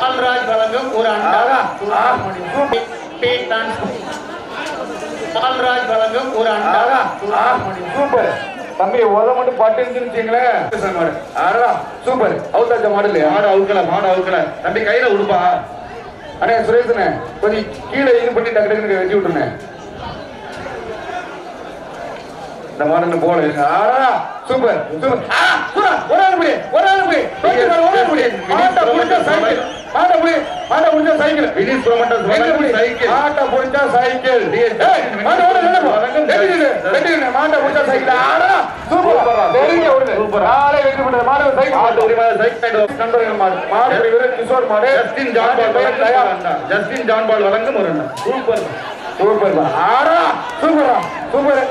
பால்ராஜ் வழங்கும் ஒரு அண்டா பால்ராஜ் வழங்கும் ஒரு அண்டா சூப்பர். தம்பி உத மட்டும் பட்டு இருந்துச்சுங்களேன் ஆடா சூப்பர். அவுத்தாச்ச மாடல் மாடு அவுக்கல மாடு அவுக்கல. தம்பி கையில உடுப்பா. அண்ணே சுரேஷனே கொஞ்சம் கீழே இது பண்ணி டக்கு டக்குன்னு வெட்டி விட்டுருண்ணே. இந்த மாடல் போல ஆடா சூப்பர். சூப்பர். ஒரு ஆள் முடி. ஒரு ஆள் முடி. ஒரு ஆள் முடி. மாட்டை சைக்கிள் மாட்டை முடி மாட்டை முடிச்சா சைக்கிள் வினிஸ் ப்ரோமோட்டர்ஸ் எங்க முடி சைக்கிள். மாட்டை முடிச்சா சைக்கிள். மாட்டை ஓட மாட்டை ஆடா சூப்பர். தெரிஞ்ச விடுது சூப்பர். ஆளே வெட்டி விடுது மாடு சைக்கிள் மாட்டு உரிமை சைக்கிள் நண்பர்கள் மாடு. மாடு வீரர் கிஷோர் மாடு. Justin John Paul Justin John Paul வழங்கும் ஒரு சூப்பர். சூப்பர். ஆடா சூப்பரா. சூப்பர்.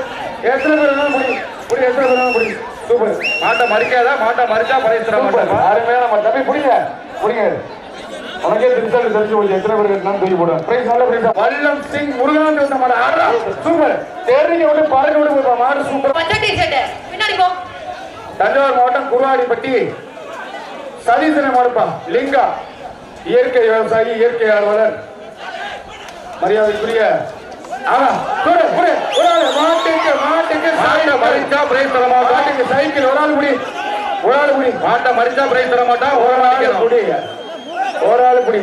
எத்தனை பேர் வேணாலும் முடி முடி எத்தனை பேர் வேணாலும் முடி சூப்பர். மாட்டை மறிக்காத மாட்டை மறிச்சா மாட்டேன் அருமையான மாட்டு தம்பி புடிங்க. புடிங்க. உனக்கே ரிசல்ட் தெரிஞ்சு போச்சு எத்தனை பேர் கட்டினாலும் தூக்கி போடுவேன். பிரைஸ் நல்ல பிரைஸ் வல்லம் சிங் முருகன் வந்த மாடு ஆடா சூப்பர். தெரிஞ்ச விட்டு பறக்க விட்டு போப்பா மாடு சூப்பர். பச்சை டிஷர்ட் பின்னாடி போ. தஞ்சாவூர் மாவட்டம் குருவாடிப்பட்டி. சதீசனை மாடுப்பா. லிங்கா. இயற்கை விவசாயி இயற்கை ஆர்வலர். மரியாதைக்குரிய. குடு குடு. மாட்டுக்கு மாட்டுக்கு மாட்டை மறிச்சா பிரைஸ் தர மாட்டா? மாட்டுக்கு சைக்கிள் ஒரு ஆள் முடி ஒரு ஆள் முடி மாட்டை மறிச்சா பிரைஸ் தர மாட்டா? ஒரு ஆள் முடி ஒரு ஆள் முடி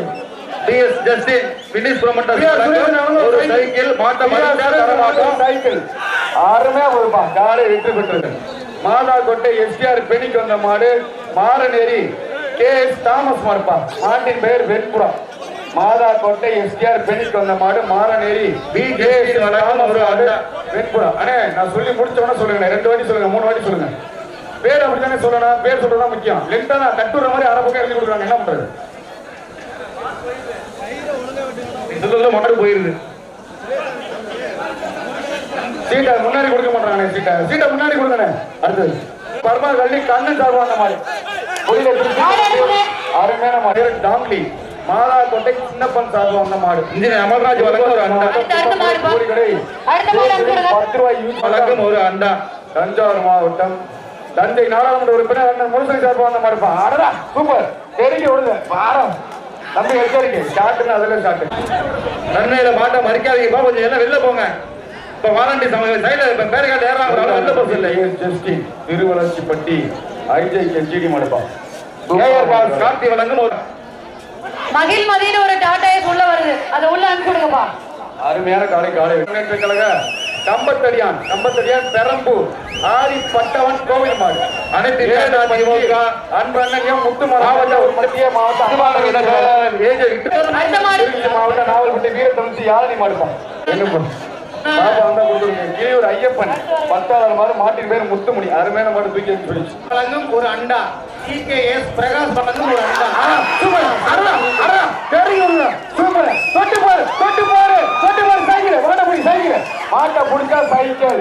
டிஎஸ் ஜஸ்டின் பினிஷ் ப்ரோமோட்டர் ஒரு சைக்கிள். மாட்டோம் சைக்கிள். அருமையா போதுப்பா காலை வெற்றி பெற்றது. மாதா கொட்டை எஸ்டிஆர் பெணிக்கு வந்த மாடு மாரநேரி கே எஸ் தாமஸ் மாடுப்பா மாட்டின் பெயர் வெண்புறா. மாதா கோட்டை எஸ்டிஆர் பெணிக்கு வந்த மாடு மாரநேரி பி கே ஒரு ஆடு வெண்புறா. அண்ணே நான் சொல்லி முடிச்சவன சொல்லுங்க ரெண்டு வாட்டி சொல்லுங்க மூணு வாட்டி சொல்லுங்க. பேர் அப்படித்தானே சொல்லணும். பேர் சொல்றதா முக்கியம். லென்த்தா நான் கட்டுற மாதிரி அரை பக்கம் எழுதி கொடுக்குறாங்க. என்ன பண்றது? இதுல மாடு போயிருது. சீட்டை முன்னாடி கொடுக்க மாட்டாங்க சீட்டை. சீட்டை முன்னாடி கொடுங்கண்ணே. அடுத்தது. பர்மா கள்ளி கண்ணன் சார்பா அந்த மாதிரி. அருமையான மாடு. டாம்லி. மாலா கொட்டை சின்னப்பன் சார்பா அந்த மாடு. இன்ஜினியர் அமர்ராஜ் வழங்கும் ஒரு அண்டா. பத்து ரூபாய் யூஸ் வழங்கும் ஒரு அண்டா. தஞ்சாவூர் மாவட்டம். தஞ்சை நாடாளுமன்ற உறுப்பினர் அண்ணன் முழுசை சார்பா அந்த மாடுப்பா அடடா சூப்பர். தெரிஞ்சு விடுங்க பாரம் தம்பி எச்சரிக்கை ஷாட்டுன்னு அதில் ஷாட்டு நன்மையில மாட்ட மறிக்காதீங்கப்பா கொஞ்சம் எல்லாம் வெளில போங்க. இப்ப வாரண்டி சமயம் சைடுல இப்ப பேரு காட்டு ஏறாங்க வெளில போக இல்லை ஜஸ்டின் திருவளர்ச்சிப்பட்டி ஐஜே கெச்சிடி மடுப்பா கார்த்தி வழங்கும் ஒரு மகிழ் மதின்னு ஒரு டாடா உள்ள வருது. அதை உள்ள அனுப்பி விடுங்கப்பா அருமையான காலை காலை. கழக கம்பத்தடியான் கம்பத்தடியான் பெரம்பூர் ஆதி பட்டவன் கோவில் மாடு. அனைத்து அன்பண்ணன் முத்து மாவட்ட மத்திய மாவட்ட நாவல்பட்டி வீரத்தமிழ்ச்சி யாழினி மாடுப்பான் என்ன ஐயப்பன் பத்தாவது மாடு மாட்டின் பேர் முத்துமணி. அருமையான மாடு தூக்கி ஒரு அண்டா. எஸ் பிரகாஷ் வழங்கும் ஒரு அண்டா. சூப்பர். அரா அரா தெரியுங்க சூப்பர். தொட்டு பாரு தொட்டு பாரு தொட்டு பாரு. சைக்கிள் சைக்கிள் மாட்ட புடிச்சா சைக்கிள்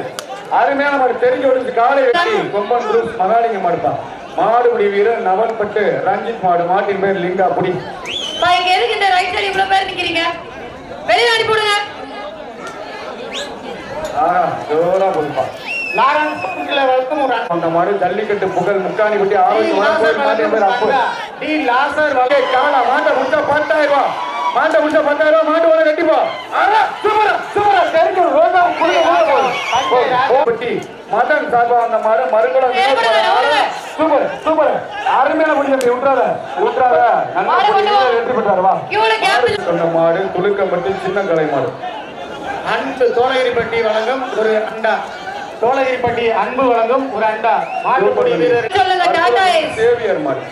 அருமையான மாடு தெரிஞ்சு விடுச்சு காலை வெட்டி கொம்பன் குரூப் மகாலிங்க மாடுப்பா மாடுபிடி வீரர் நவல்பட்டு ரஞ்சித் மாடு. மாட்டின் பேர் லிங்கா புடி இங்க எதுக்கு இந்த ரைட் சைடு இவ்வளவு பேர் நிக்கிறீங்க? வெளியில அனுப்பி விடுங்க. ஜோரா போதுப்பா ஜல்லிக்கட்டு புகழ் முக்காணி குட்டி ஆரோக்கியமான பத்தாயிரம் ரூபாய். மாட்டை முடிச்சா பத்தாயிரம் ரூபாய் மாட்டு வர கட்டிப்பா மதன் சார்பா அந்த மாடு மறுகடம் சூப்பர் சூப்பர். அருமையான முடிஞ்சு விட்டுறாத விட்டுறாத. வெற்றி பெற்றாரு வா. சொன்ன மாடு துளுக்கப்பட்டு சின்ன கலை மாடு. அன்பு தோலகிரிப்பட்டி வழங்கும் ஒரு அண்டா. தோலகிரிப்பட்டி அன்பு வழங்கும் ஒரு அண்டா. மாட்டுப்படி வீரர். சேவியர் மாடு.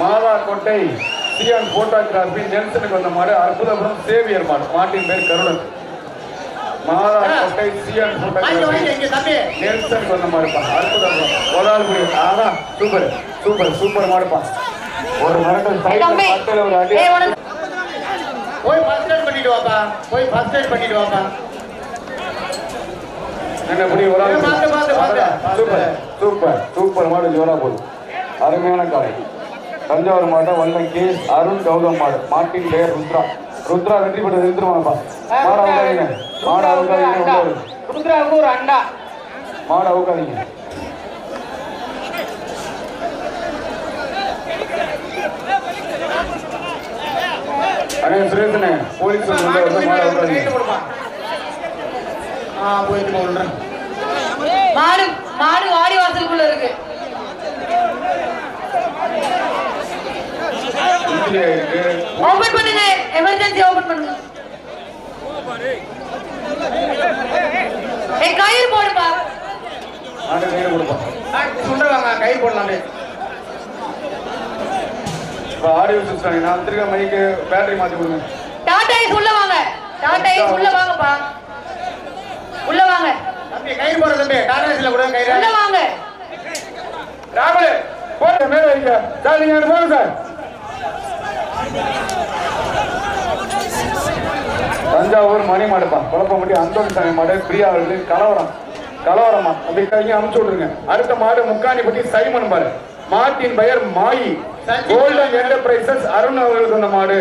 மாதா கோட்டை சிஎன் போட்டோகிராபி நெல்சனுக்கு வந்த மாடு அற்புதபுரம் சேவியர் மாடு. மாட்டின் பேர் கருணன். மாதா கோட்டை சிஎன் வாங்க போட்டோகிராபி வாங்க இங்க தம்பி. நெல்சனுக்கு வந்த மாடுப்பா. அற்புதபுரம் முடி ஆனா சூப்பர் சூப்பர் சூப்பர் மாடுப்பா. ஒரு தம்பி. மரத்தில் ஒரு அடி. போய் ஃபர்ஸ்ட் எய்ட் பண்ணிட்டு வாப்பா. போய் ஃபர்ஸ்ட் எய்ட் பண்ணிட்டு வாப்பா. என்ன முடி ஒரு. சூப்பர் சூப்பர் சூப்பர் மாடு ஜோரா போகுது. அருமையான காலை. தஞ்சாவூர் மாவட்டம் வல்லம் கே அருண் கௌதம் மாடு. மாட்டின் பெயர் ருத்ரா. ருத்ரா வெற்றி பெற்று நிறுத்துவாங்கப்பா மாடு அவுக்காதீங்க. மாடு அவுக்காதீங்க. ருத்ராவுக்கு ஒரு அண்டா மாடு அவுக்காதீங்க. அண்ணே சுரேஷனே போலீஸ் வந்து மாட்டு வந்து மாட ஆ போயிட்டு மாடு மாடு வாடி வாசலுக்குள்ள இருக்கு இட்லியா இருக்கு ஓபன் பண்ணுங்க. எமர்ஜென்சி ஓபன் பண்ணுங்க. ஏய் கயிறு போடுப்பா. மாட்டை கையில கொடுப்பா சொல்றாங்க கை போடலாம். இப்போ ஆடியோ சிஸ்டம் நான் திருக்க மைக்கு பேட்டரி மாத்தி கொடுங்க. டாடா ஐஸ் உள்ள வாங்க. டாடா ஐஸ் உள்ள வாங்கப்பா. உள்ள வாங்க. தம்பி கயிறு போடுற தம்பி டாடாஸ்ல கூட கயிறு. உள்ள வாங்க. ராமலே போட்ட மேல வைங்க சார் நீங்க போங்க சார். தஞ்சாவூர் மணி மாடுப்பா. குழப்பம்பட்டி அந்தோன் சாமி மாடு பிரியா அவர்களுக்கு கலவரம். கலவரமா? அப்படி கையை அமுச்சு விட்டுருங்க. அடுத்த மாடு முக்காணிப்பட்டி சைமன் பாரு. மாட்டின் பெயர் மாயி. கோல்டன் என்டர்பிரைசஸ் அருண் அவர்களுக்கு வந்த மாடு.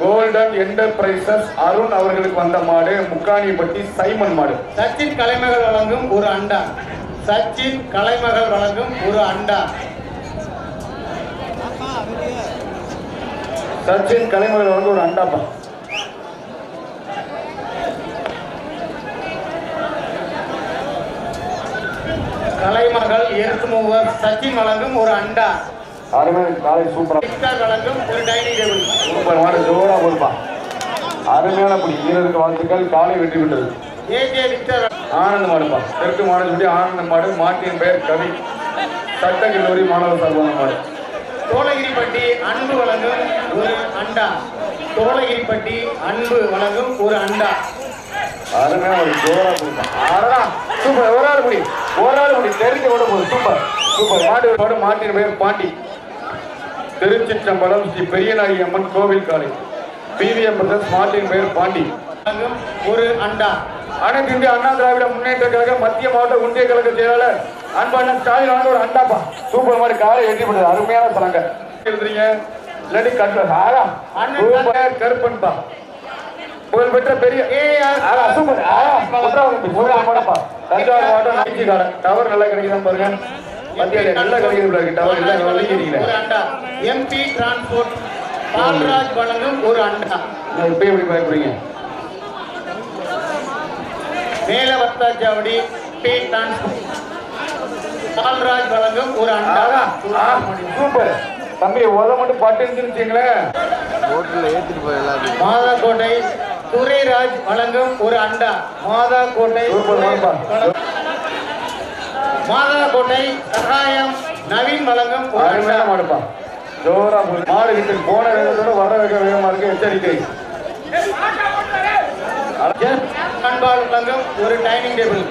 கோல்டன் என்டர்பிரைசஸ் அருண் அவர்களுக்கு வந்த மாடு. முக்காணிப்பட்டி சைமன் மாடு. சச்சின் கலைமகள் வழங்கும் ஒரு அண்டா. சச்சின் கலைமகள் வழங்கும் ஒரு அண்டா. சச்சின் கலைமகள் வந்து ஒரு அண்டாப்பா. கலைமகள் எருத்து மூவர் சச்சின் வழங்கும் ஒரு அண்டா. அருமையான காலை சூப்பரா. வழங்கும் ஒரு டைனிங் டேபிள். சூப்பர் மாடு ஜோரா கொடுப்பா அருமையான புடி. வீரருக்கு வாழ்த்துக்கள். காலை வெற்றி பெற்றது. AJ Victor. ஆனந்த மாடுப்பா. தெற்கு மாடு சொல்லி ஆனந்த மாடு மாட்டின் பெயர் கவி. சட்ட கல்லூரி மாணவர் சார்பான மாடு. தோலகிரிப்பட்டி அன்பு வழங்கும் ஒரு அண்டா. தோலகிரிப்பட்டி அன்பு வழங்கும் ஒரு அண்டா. அருமையான ஒரு ஜோரா கொடுப்பா சூப்பர் ஒரு ஆள் முடி. ஒரு ஆள் முடி. தெரிஞ்ச விட போகுது. சூப்பர் சூப்பர் மாடு மாடு மாட்டின் பெயர் பாண்டி. திருச்சிற்றம்பலம் ஸ்ரீ பெரியநாயகி அம்மன் கோவில் காலை பிவிஎம் பிரதர்ஸ் மாட்டின் பெயர் பாண்டி. ஒரு அண்டா. அனைத்து இந்திய அண்ணா திராவிட முன்னேற்ற கழக மத்திய மாவட்ட ஒன்றிய கழக செயலாளர் அன்பான ஸ்டாலின் ஒரு அண்டாப்பா. சூப்பர் மாதிரி காலை வெற்றி பெற்றது அருமையான சலங்க எழுதுறீங்க இல்லாட்டி பெரிய தஞ்சாவூர் மாவட்டம் டவர் நல்லா கிடைக்குதான் பாருங்க. நல்லா பாருங்க டவர் எல்லாம் அண்டா. எம்பி டிரான்ஸ்போர்ட் பால்ராஜ் வழங்கும் ஒரு அண்டா. இப்ப எப்படி பயப்படுறீங்க மேலவத்தாச்சாவடி பி டிரான்ஸ்போர்ட் பால்ராஜ் வழங்கும் ஒரு அண்டா. சூப்பர். தம்பி உத மட்டும் பட்டு இருந்துச்சுங்களேன் மாதாக்கோட்டை துரைராஜ் வழங்கும் ஒரு அண்டா. மாதாக்கோட்டை. மாதாக்கோட்டை சகாயம் நவீன் வழங்கும் ஒரு அண்டா. மாடுப்பா. ஜோரா போய் மாடு கிட்ட போன வேகத்தோட வர வேக வேகமா இருக்கு எச்சரிக்கை. ஜான் பால் வழங்கும் ஒரு dining table.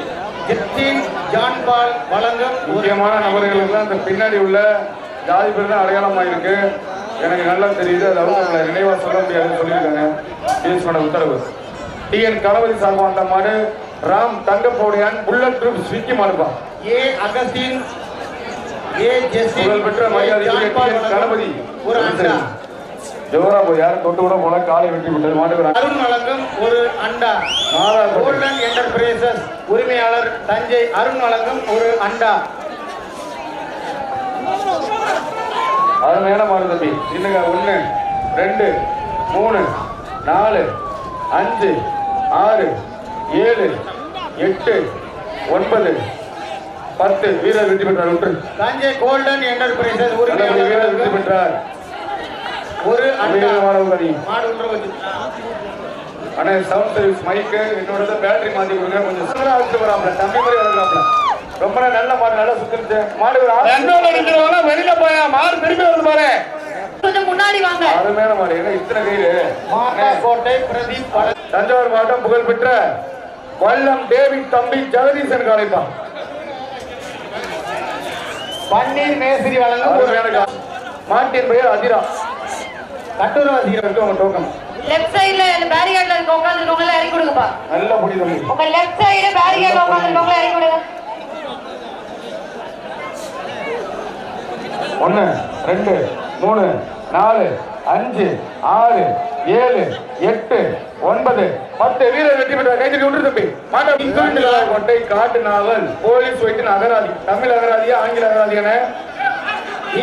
Justin John Paul வழங்கும் முக்கியமான நபர்களுக்கு அந்த பின்னாடி உள்ள ஜாதி பேர் தான் அடையாளமா இருக்கு எனக்கு நல்லா தெரியுது அது அவங்க உங்களை நினைவா சொல்ல முடியாதுன்னு சொல்லியிருக்காங்க. டிஎஸ்மோட உத்தரவு. டிஎன் கணபதி சார்பா அந்த மாடு ராம் தங்கப்போடியான் புல்லட் குரூப் ஸ்விக்கி மாடுப்பா. ஏ அகஸ்டின் ஏ ஜெஸ்டின் புகழ்பெற்ற டிஎன் கணபதி. ஒரு அண்டா. ஜோரா போய் யாரும் தொட்டு கூட போல காலை வெட்டி விட்டது. மாடு அருண் வழங்கும் ஒரு அண்டா. கோல்டன் என்டர்பிரைசஸ் உரிமையாளர் தஞ்சை அருண் வழங்கும் ஒரு அண்டா. அருமையான மாடு தம்பி. இன்னுங்க ஒன்று ரெண்டு மூணு நாலு அஞ்சு ஆறு ஏழு எட்டு ஒன்பது பத்து. வீரர் வெற்றி பெற்றார். விட்டு. தஞ்சை கோல்டன் என்டர்பிரைசஸ் வீரர் வெற்றி பெற்றார். ஒரு ஒன்று அண்ணா சவுண்ட் சர்வீஸ் மைக்கு என்னோட பேட்டரி மாத்தி கொடுங்க. கொஞ்சம் சூப்பரா வச்சு வராப்ல. தம்பி மாதிரி வளர்க்குறாப்ல ரொம்ப நல்ல மாடு நல்லா சுத்திருச்சு. மாடு ஒரு ஆறு வெளியில போயா? மாடு திரும்பி வந்து பாரு. கொஞ்சம் முன்னாடி வாங்க. அருமையான மாடு. என்ன இத்தனை கயிறு மாதாக்கோட்டை பிரதீப் தஞ்சாவூர் மாவட்டம் புகழ்பெற்ற வல்லம் டேவிட் தம்பி ஜெகதீசன் காலைப்பா பன்னீர் மேஸ்திரி வழங்கும் மாட்டின் பெயர் அதிரா. கட்டுரவாசிகள் இருக்கு உங்க டோக்கன். லெஃப்ட் சைடுல பேரிகார்ட்ல இருக்க உட்கார்ந்துருக்கவங்க எல்லாம் இறக்கி கொடுங்கப்பா. நல்ல தம்பி. உங்க லெஃப்ட் சைடு பேரிகார்ட்ல உட்கார்ந்துருக்கவங்க இறக்கி கொடுங்க. ஒன்னு ரெண்டு மூணு நாலு அஞ்சு ஆறு ஏழு எட்டு ஒன்பது பத்து. வீரர் வெற்றி பெற்ற கைத்தறி ஒன்று தம்பி. மாட்டம் காட்டு கொட்டை நாவல். போலீஸ் வைத்தின் அகராதி. தமிழ் அகராதியா ஆங்கில அகராதியான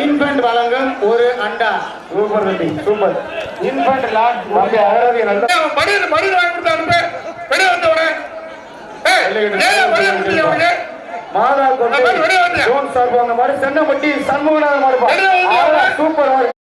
இன்ஃபென்ட் வழங்கும் ஒரு அண்டா. சூப்பர் தம்பி. சூப்பர். இன்ஃபென்ட் லார்ட் தம்பி அழகாக நல்லா மடியில் மடியில் வாங்கி கொடுத்தா அனுப்பு. வெளியே வந்தவனே மாதா கொண்டு வெளியே வந்து ஜோன் சார்பு அந்த மாதிரி சென்னப்பட்டி சண்முகநாத மாதிரி சூப்பர்